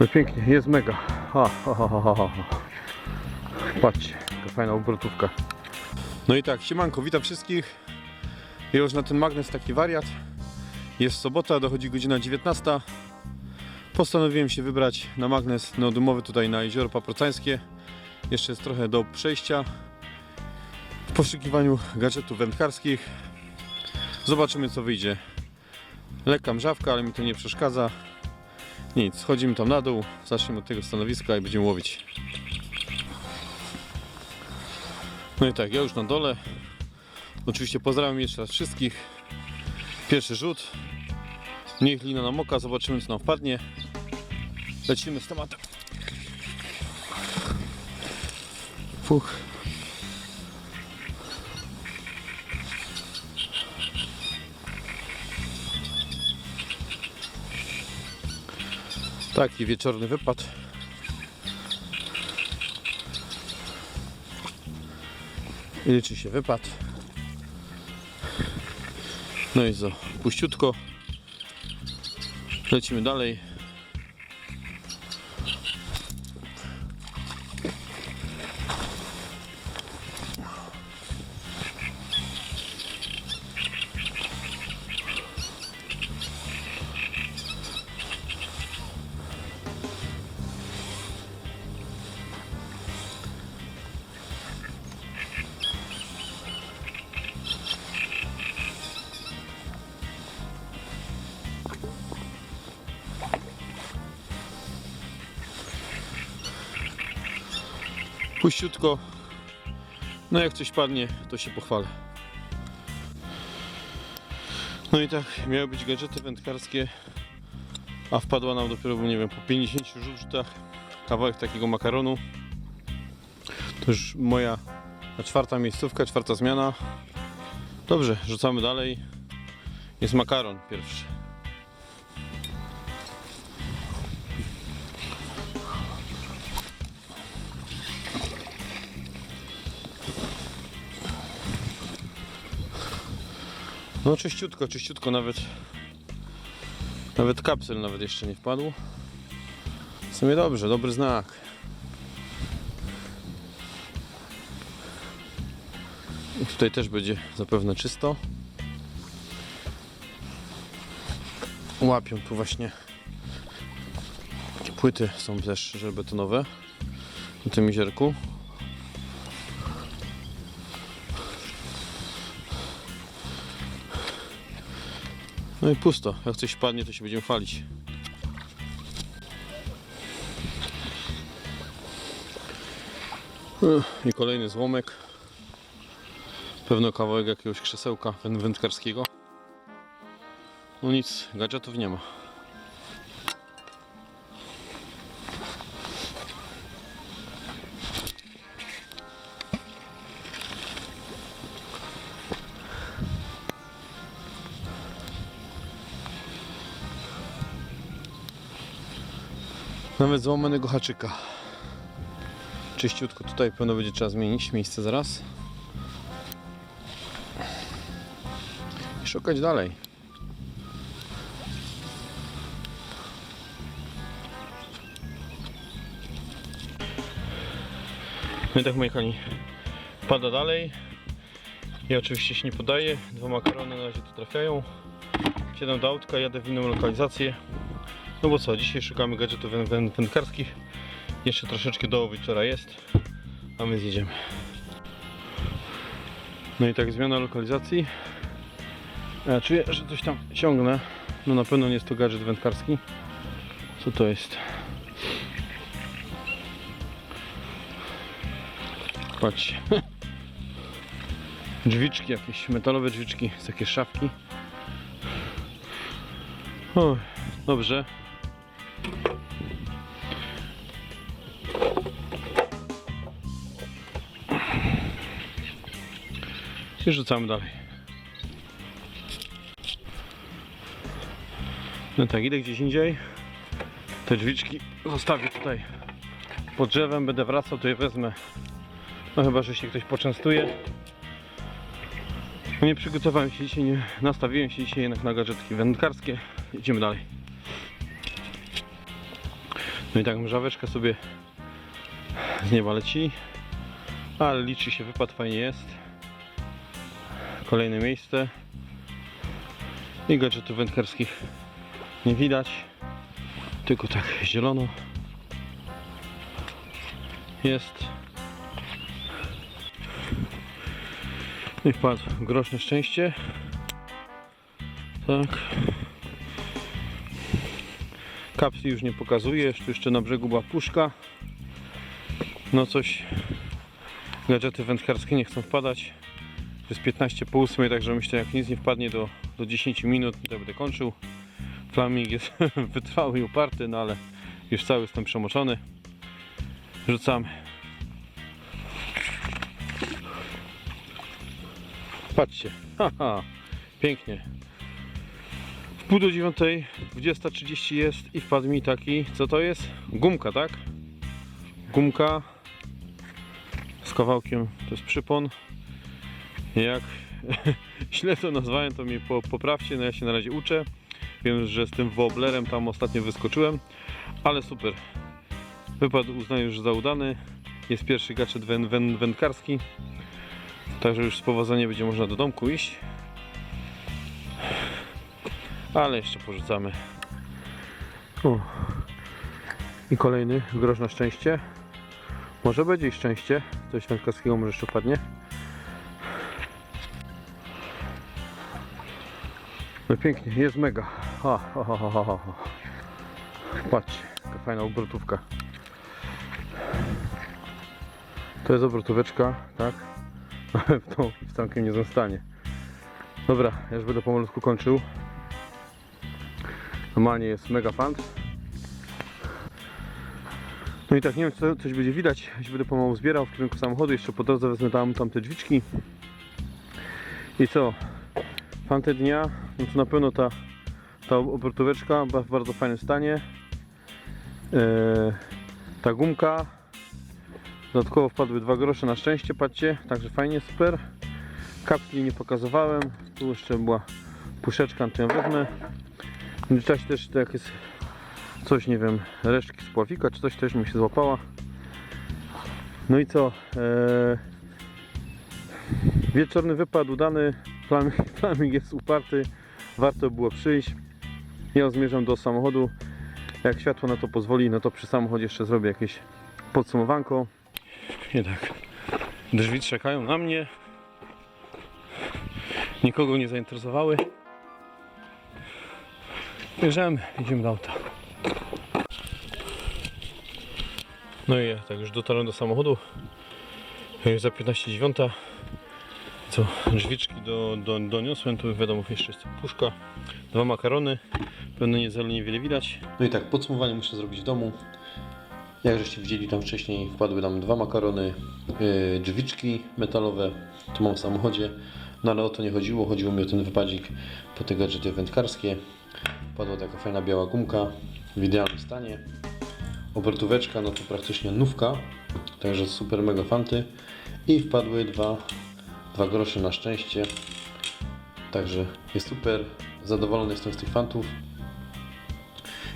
No pięknie, jest mega. Ha, ha, ha, ha, ha. Patrzcie, jaka fajna obrotówka. No i tak, siemanko, witam wszystkich. Już na ten magnes taki wariat. Jest sobota, dochodzi godzina 19. Postanowiłem się wybrać na magnes neodymowy tutaj na jezioro Paprocańskie. Jeszcze jest trochę do przejścia. W poszukiwaniu gadżetów wędkarskich. Zobaczymy co wyjdzie. Lekka mrzawka, ale mi to nie przeszkadza. Nic, schodzimy tam na dół, zaczniemy od tego stanowiska i będziemy łowić. No i tak, ja już na dole. Oczywiście pozdrawiam jeszcze raz wszystkich. Pierwszy rzut. Niech lina nam oka, zobaczymy co nam wpadnie. Lecimy z tematem. Fuch. Taki wieczorny wypad. I liczy się wypad. No i co, puściutko. Lecimy dalej. Puściutko. No jak coś padnie, to się pochwalę. No i tak, miały być gadżety wędkarskie, a wpadła nam dopiero, nie wiem, po 50 rzutach kawałek takiego makaronu. To już moja czwarta miejscówka, czwarta zmiana. Dobrze, rzucamy dalej. Jest makaron pierwszy. No czyściutko, czyściutko nawet nawet kapsel nawet jeszcze nie wpadł. W sumie dobrze, dobry znak. I tutaj też będzie zapewne czysto. Łapią tu właśnie płyty są też żelbetonowe na tym jeziorku. No i pusto. Jak coś padnie, to się będziemy chwalić. Ech, I kolejny złomek. Pewno kawałek jakiegoś krzesełka wę- wędkarskiego. No nic, gadżetów nie ma. Nawet złamanego haczyka. Czyściutko tutaj pewno będzie trzeba zmienić miejsce zaraz. I szukać dalej. No i tak moi kochani, pada dalej. Ja oczywiście się nie podaję. Dwa makarony na razie tu trafiają. Siedem do autka, jadę w inną lokalizację. No bo co, dzisiaj szukamy gadżetów wę- wę- wędkarskich. Jeszcze troszeczkę do wieczora jest, a my zjedziemy. No i tak zmiana lokalizacji. Ja czuję, że coś tam ciągnę. No na pewno nie jest to gadżet wędkarski. Co to jest? Patrzcie. Drzwiczki jakieś, metalowe drzwiczki takie szafki. O, dobrze. I rzucamy dalej. No tak, idę gdzieś indziej. Te drzwiczki zostawię tutaj pod drzewem, będę wracał, to je wezmę. No chyba, że się ktoś poczęstuje. Nie przygotowałem się dzisiaj, nie nastawiłem się dzisiaj jednak na gadżetki wędkarskie. Idziemy dalej. No i tak mrzaweczka sobie z nieba leci, ale liczy się wypad, fajnie jest. Kolejne miejsce. I gadżetów wędkarskich nie widać, tylko tak zielono jest. I wpadł grosz na szczęście. Tak. Kapsli już nie pokazuje, jeszcze na brzegu była puszka. No coś, gadżety wędkarskie nie chcą wpadać. Jest 15 po 8, także myślę jak nic nie wpadnie do, do 10 minut, to będę kończył. Flaming jest wytrwały i uparty, no ale już cały jestem przemoczony. Rzucamy. Patrzcie, haha, pięknie. W pół do dziewiątej, 20.30 jest i wpadł mi taki, co to jest? Gumka, tak? Gumka z kawałkiem, to jest przypon. Jak źle to nazwałem, to mnie po, poprawcie, no ja się na razie uczę. Wiem, że z tym wobblerem tam ostatnio wyskoczyłem, ale super. Wypad uznaję już za udany. Jest pierwszy gadżet wę, wę, wędkarski. Także już z powodzeniem będzie można do domku iść. Ale jeszcze porzucamy. O. I kolejny grosz na szczęście. Może będzie i szczęście. Coś wędkarskiego może jeszcze padnie. No pięknie, jest mega. Ha, ha, ha, ha, ha. Patrzcie, jaka fajna obrotówka. To jest obrotóweczka, tak? Ale w tą w całkiem nie zostanie. Dobra, ja już będę pomalutku kończył. Normalnie jest mega fan. No i tak, nie wiem, co coś będzie widać. Ja się będę pomału zbierał w kierunku samochodu. Jeszcze po drodze wezmę tam, tam drzwiczki. I co? Fantę dnia, no to na pewno ta, ta obrotóweczka była w bardzo fajnym stanie. Eee, ta gumka. Dodatkowo wpadły dwa grosze na szczęście, patrzcie, także fajnie, super. Kapsli nie pokazywałem, tu jeszcze była puszeczka, ją wezmę. W międzyczasie też to jak jest coś, nie wiem, resztki z pławika, czy coś też mi się złapała. No i co? Eee, wieczorny wypad udany, flaming, jest uparty, warto było przyjść. Ja zmierzam do samochodu. Jak światło na to pozwoli, no to przy samochodzie jeszcze zrobię jakieś podsumowanko. Tak. Drzwi czekają na mnie. Nikogo nie zainteresowały. Bierzemy, idziemy do auta. No i tak już dotarłem do samochodu. Za 15.09. Co, drzwiczki do, do, doniosłem, tu wiadomo jeszcze jest puszka, dwa makarony, pewno nie za niewiele widać. No i tak, podsumowanie muszę zrobić w domu. Jak żeście widzieli tam wcześniej, wpadły tam dwa makarony, yy, drzwiczki metalowe, tu mam w samochodzie, no ale o to nie chodziło, chodziło mi o ten wypadzik po te gadżety wędkarskie. Wpadła taka fajna biała gumka w idealnym stanie. Obrotóweczka, no to praktycznie nówka, także super mega fanty. I wpadły dwa, dwa grosze na szczęście, także jest super, zadowolony jestem z tych fantów.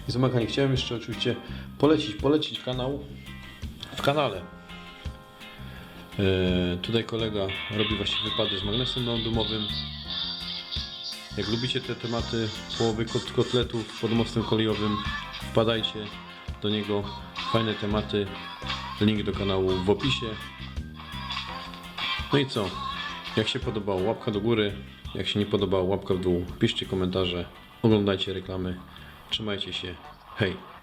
I co mechani, chciałem jeszcze oczywiście polecić, polecić kanał w kanale. Yy, tutaj kolega robi właśnie wypady z magnesem lądumowym. Jak lubicie te tematy połowy kot kotletów pod mostem kolejowym, wpadajcie do niego. Fajne tematy. Link do kanału w opisie. No i co? Jak się podobało, łapka do góry. Jak się nie podobało, łapka w dół. Piszcie komentarze. Oglądajcie reklamy. Trzymajcie się. Hej!